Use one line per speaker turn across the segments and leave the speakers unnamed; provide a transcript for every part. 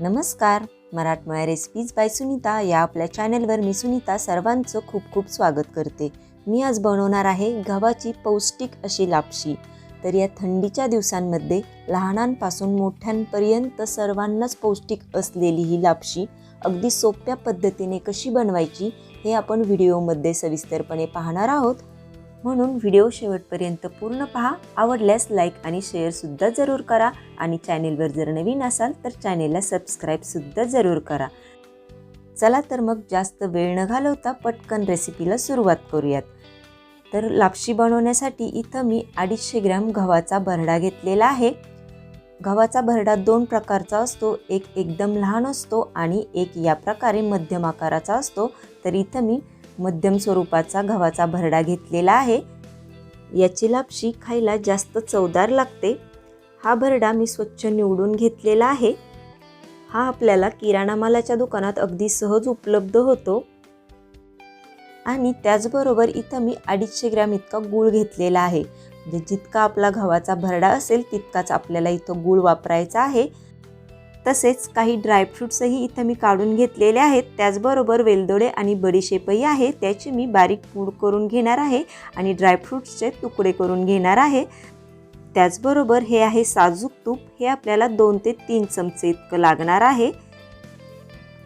नमस्कार मराठमोळ्या recipes bye Sunita या आपल्या चॅनेलवर मी सुनीता सर्वांचं खूप खूप स्वागत करते. मी आज बनवणार आहे गव्हाची पौष्टिक अशी लापशी. तर या थंडीच्या दिवसांमध्ये लहानांपासून मोठ्यांपर्यंत सर्वांनाच पौष्टिक असलेली ही लापशी अगदी सोप्या पद्धतीने कशी बनवायची हे आपण व्हिडिओमध्ये सविस्तरपणे पाहणार आहोत. म्हणून व्हिडिओ शेवटपर्यंत पूर्ण पहा. आवडल्यास लाईक आणि शेअरसुद्धा जरूर करा. आणि चॅनेलवर जर नवीन असाल तर चॅनेलला सबस्क्राईबसुद्धा जरूर करा. चला तर मग जास्त वेळ न घालवता पटकन रेसिपीला सुरुवात करूयात. तर लापशी बनवण्यासाठी इथं मी अडीचशे ग्रॅम गव्हाचा भरडा घेतलेला आहे. गव्हाचा भरडा दोन प्रकारचा असतो. एक एकदम लहान असतो आणि एक या प्रकारे मध्यम आकाराचा असतो. तर इथं मी मध्यम स्वरूपाचा गव्हाचा भरडा घेतलेला आहे. याची लापशी खायला जास्त चवदार लागते. हा भरडा मी स्वच्छ निवडून घेतलेला आहे. हा आपल्याला किराणा मालाच्या दुकानात अगदी सहज उपलब्ध होतो. आणि त्याचबरोबर इथं मी अडीचशे ग्रॅम इतका गूळ घेतलेला आहे. म्हणजे जितका आपला गव्हाचा भरडा असेल तितकाच आपल्याला इथं गूळ वापरायचा आहे. तसेच काही ड्रायफ्रूट्सही इथं मी काढून घेतलेले आहेत. त्याचबरोबर वेलदोडे आणि बडीशेपही आहे. त्याची मी बारीक पूड करून घेणार आहे आणि ड्रायफ्रूट्सचे तुकडे करून घेणार आहे. त्याचबरोबर हे आहे साजूक तूप. हे आपल्याला दोन ते तीन चमचे इतकं लागणार आहे.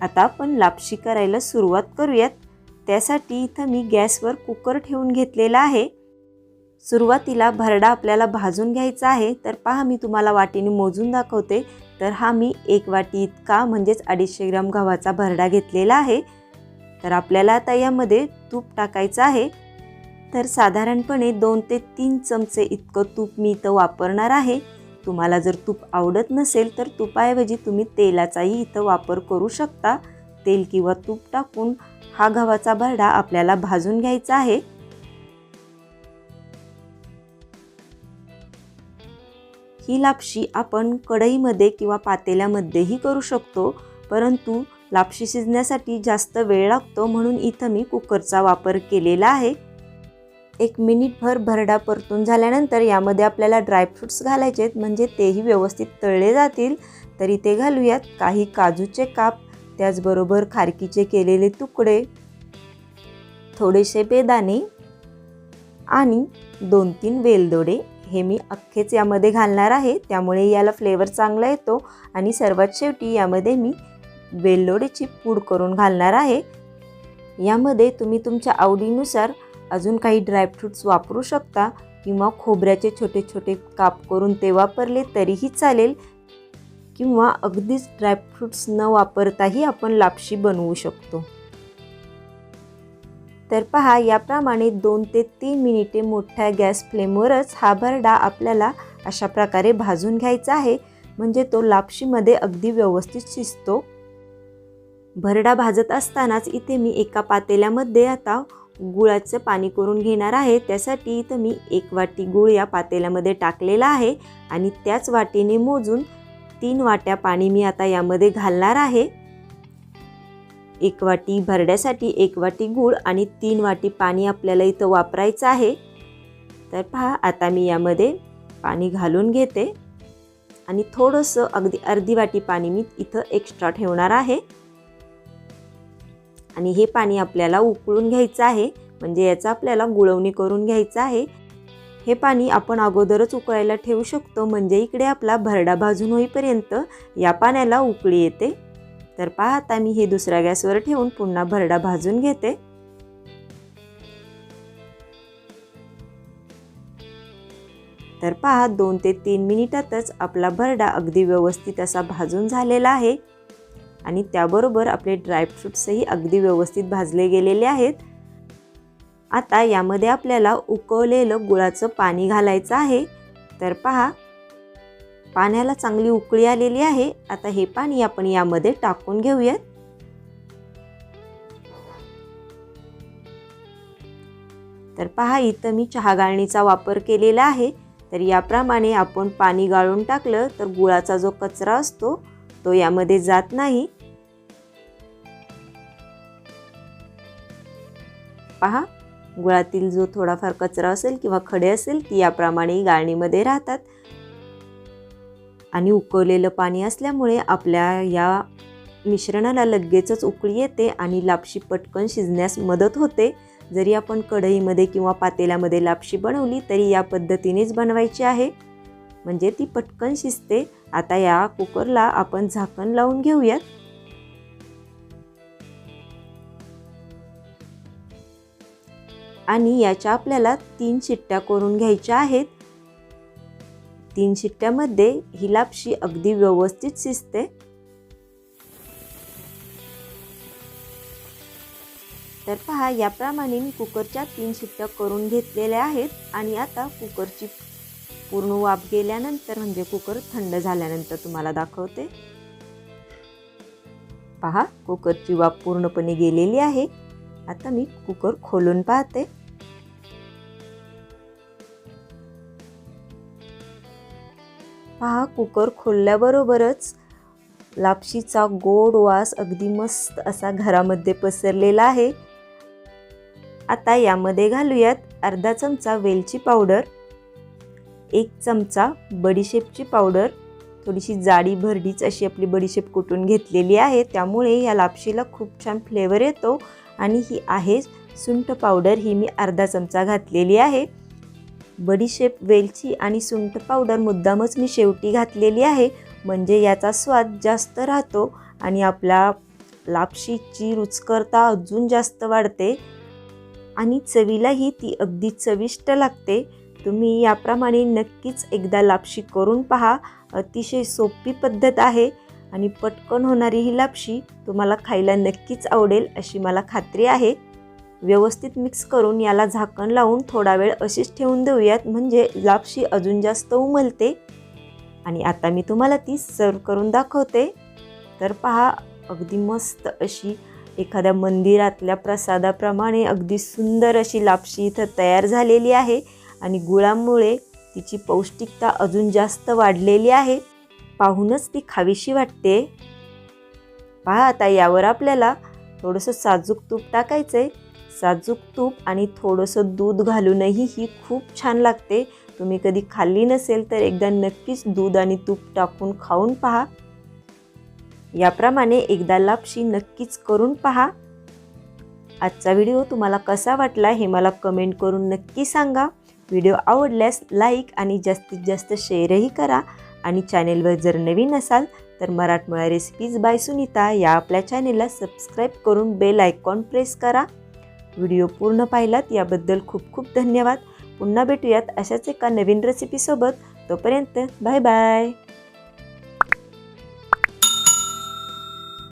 आता आपण लापशी करायला सुरुवात करूयात. त्यासाठी इथं मी गॅसवर कुकर ठेवून घेतलेला आहे. सुरुवातीला भरडा आपल्याला भाजून घ्यायचा आहे. तर पहा मी तुम्हाला वाटीने मोजून दाखवते. तर हा मी एक वाटी इतका म्हणजेच अडीचशे ग्राम गव्हाचा भरडा घेतलेला आहे. तर आपल्याला आता यामध्ये तूप टाकायचं आहे. तर साधारणपणे दोन ते तीन चमचे इतकं तूप मी इथं वापरणार आहे. तुम्हाला जर तूप आवडत नसेल तर तुपाऐवजी तुम्ही तेलाचाही इथं वापर करू शकता. तेल किंवा तूप टाकून हा गव्हाचा भरडा आपल्याला भाजून घ्यायचा आहे. ही लापशी आपण कढईमध्ये किंवा पातेल्यामध्येही करू शकतो परंतु लापशी शिजण्यासाठी जास्त वेळ लागतो म्हणून इथं मी कुकरचा वापर केलेला आहे. एक मिनिटभर भरडा परतून झाल्यानंतर यामध्ये आपल्याला ड्रायफ्रूट्स घालायचे आहेत म्हणजे तेही व्यवस्थित तळले जातील. तरी ते घालूयात काही काजूचे काप त्याचबरोबर खारकीचे केलेले तुकडे थोडेसे बेदाणे आणि दोन तीन वेलदोडे. हे मी अख्खेच यामध्ये घालणार आहे. त्यामुळे याला फ्लेवर चांगला येतो. आणि सर्वात शेवटी यामध्ये मी वेल्लोडेची पूड करून घालणार आहे. यामध्ये तुम्ही तुमच्या आवडीनुसार अजून काही ड्रायफ्रूट्स वापरू शकता किंवा खोबऱ्याचे छोटे छोटे काप करून ते वापरले तरीही चालेल. किंवा अगदीच ड्रायफ्रूट्स न वापरताही आपण लापशी बनवू शकतो. तर पहा याप्रमाणे दोन ते तीन मिनिटे मोठ्या गॅस फ्लेमवरच हा भरडा आपल्याला अशा प्रकारे भाजून घ्यायचा आहे. म्हणजे तो लापशीमध्ये अगदी व्यवस्थित शिजतो. भरडा भाजत असतानाच इथे मी एका पातेल्यामध्ये आता गुळाचं पाणी करून घेणार आहे. त्यासाठी इथं मी एक वाटी गुळ या पातेल्यामध्ये टाकलेला आहे आणि त्याच वाटीने मोजून तीन वाट्या पाणी मी आता यामध्ये घालणार आहे. एक वाटी भरड्यासाठी एक वाटी गूळ आणि तीन वाटी पाणी आपल्याला इथं वापरायचं आहे. तर पहा आता मी यामध्ये पाणी घालून घेते. आणि थोडंसं अगदी अर्धी वाटी पाणी मी इथं एक्स्ट्रा ठेवणार आहे. आणि हे पाणी आपल्याला उकळून घ्यायचं आहे. म्हणजे याचा आपल्याला गुळवणी करून घ्यायचं आहे. हे पाणी आपण अगोदरच उकळायला ठेवू शकतो. म्हणजे इकडे आपला भरडा भाजून होईपर्यंत या पाण्याला उकळी येते. तर पहा आता मी हे दुसऱ्या गॅसवर ठेवून पुन्हा भरडा भाजून घेते. तर पहा दोन ते तीन मिनिटातच आपला भरडा अगदी व्यवस्थित असा भाजून झालेला आहे. आणि त्याबरोबर आपले ड्रायफ्रूट्सही अगदी व्यवस्थित भाजले गेलेले आहेत. आता यामध्ये आपल्याला उकळलेलं गुळाचं पाणी घालायचं आहे. तर पहा पाण्याला चांगली उकळी आलेली आहे. आता हे पाणी आपण यामध्ये टाकून घेऊयात. तर पहा इथं मी चहा गाळणीचा वापर केलेला आहे. तर याप्रमाणे आपण पाणी गाळून टाकलं तर गुळाचा जो कचरा असतो तो यामध्ये जात नाही. पहा गुळातील जो थोडाफार कचरा असेल किंवा खडे असेल ती याप्रमाणे गाळणीमध्ये राहतात. आणि उकळलेलं पाणी असल्यामुळे आपल्या या मिश्रणाला लगेचच उकळी येते आणि लापशी पटकन शिजण्यास मदत होते. जरी आपण कढईमध्ये किंवा पातेल्यामध्ये लापशी बनवली तरी या पद्धतीनेच बनवायची आहे. म्हणजे ती पटकन शिजते. आता या कुकरला आपण झाकण लावून घेऊयात. आणि याच्या आपल्याला तीन शिट्ट्या करून घ्यायच्या आहेत. तीन शिट्ट्यामध्ये ही लापशी अगदी व्यवस्थित शिजते. तर पहा याप्रमाणे मी कुकरच्या तीन शिट्ट्या करून घेतलेल्या आहेत आणि आता कुकरची पूर्ण वाफ गेल्यानंतर म्हणजे कुकर थंड झाल्यानंतर तुम्हाला दाखवते. पहा कुकरची वाफ पूर्णपणे गेलेली आहे. आता मी कुकर खोलून पाहते. पहा कुकर खोलल्याबरोबरच लापशीचा गोड वास अगदी मस्त असा घरामध्ये पसरलेला आहे. आता यामध्ये घालूयात अर्धा चमचा वेलची पावडर एक चमचा बडीशेपची पावडर. थोडीशी जाडी भरडीच अशी आपली बडीशेप कुटून घेतलेली आहे त्यामुळे या लापशीला खूप छान फ्लेवर येतो. आणि ही आहे सुंठ पावडर ही मी अर्धा चमचा घातलेली आहे. बडीशेप वेलची आणि सुंठ पावडर मुद्दामच मी शेवटी घातलेली आहे. म्हणजे याचा स्वाद जास्त राहतो आणि आपल्या लापशीची रुचकरता अजून जास्त वाढते. आणि चवीलाही ती अगदी चविष्ट लागते. तुम्ही याप्रमाणे नक्कीच एकदा लापशी करून पहा. अतिशय सोपी पद्धत आहे आणि पटकन होणारी ही लापशी तुम्हाला खायला नक्कीच आवडेल अशी मला खात्री आहे. व्यवस्थित मिक्स करून याला झाकण लावून थोडा वेळ अशीच ठेवून देऊयात. म्हणजे लापशी अजून जास्त उमलते. आणि आता मी तुम्हाला ती सर्व करून दाखवते. तर पहा अगदी मस्त अशी एखाद्या मंदिरातल्या प्रसादाप्रमाणे अगदी सुंदर अशी लापशी इथं तयार झालेली आहे. आणि गुळामुळे तिची पौष्टिकता अजून जास्त वाढलेली आहे. पाहूनच ती खावीशी वाटते. पहा आता यावर आपल्याला थोडंसं साजूक तूप टाकायचं आहे साजूक तूप आणि थोडंसं दूध घालूनही ही खूप छान लागते. तुम्ही कधी खाल्ली नसेल तर एकदा नक्कीच दूध आणि तूप टाकून खाऊन पहा. याप्रमाणे एकदा लापशी नक्कीच करून पहा. आजचा व्हिडिओ तुम्हाला कसा वाटला हे मला कमेंट करून नक्की सांगा. व्हिडिओ आवडल्यास लाईक आणि जास्तीत जास्त शेअरही करा आणि चॅनेलवर जर नवीन असाल तर मराठमोळा रेसिपीज बाय सुनीता या आपल्या चॅनेलला सबस्क्राईब करून बेल आयकॉन प्रेस करा. व्हिडिओ पूर्ण पाहिलात याबद्दल खूप खूप धन्यवाद. पुन्हा भेटूयात अशाच एका नवीन रेसिपीसोबत तोपर्यंत बाय बाय